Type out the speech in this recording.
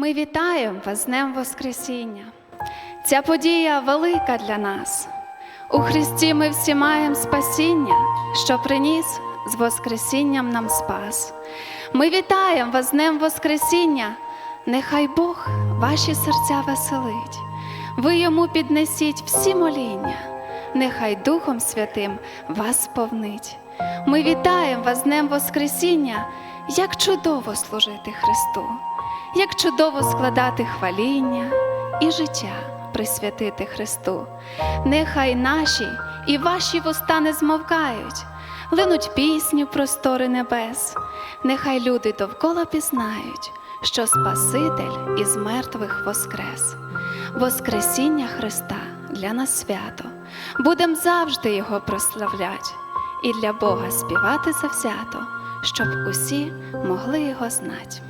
Ми вітаємо вас з Днем Воскресіння. Ця подія велика для нас. У Христі ми всі маємо спасіння, що приніс з Воскресінням нам спас. Ми вітаємо вас з Днем Воскресіння. Нехай Бог ваші серця веселить. Ви йому піднесіть всі моління, нехай Духом Святим вас сповнить. Ми вітаємо вас з Днем Воскресіння, як чудово служити Христу, як чудово складати хваління і життя присвятити Христу. Нехай наші і ваші вуста не змовкають, линуть пісні в простори небес, нехай люди довкола пізнають, що Спаситель із мертвих воскрес. Воскресіння Христа для нас свято, будем завжди Його прославлять і для Бога співати завзято, щоб усі могли його знати.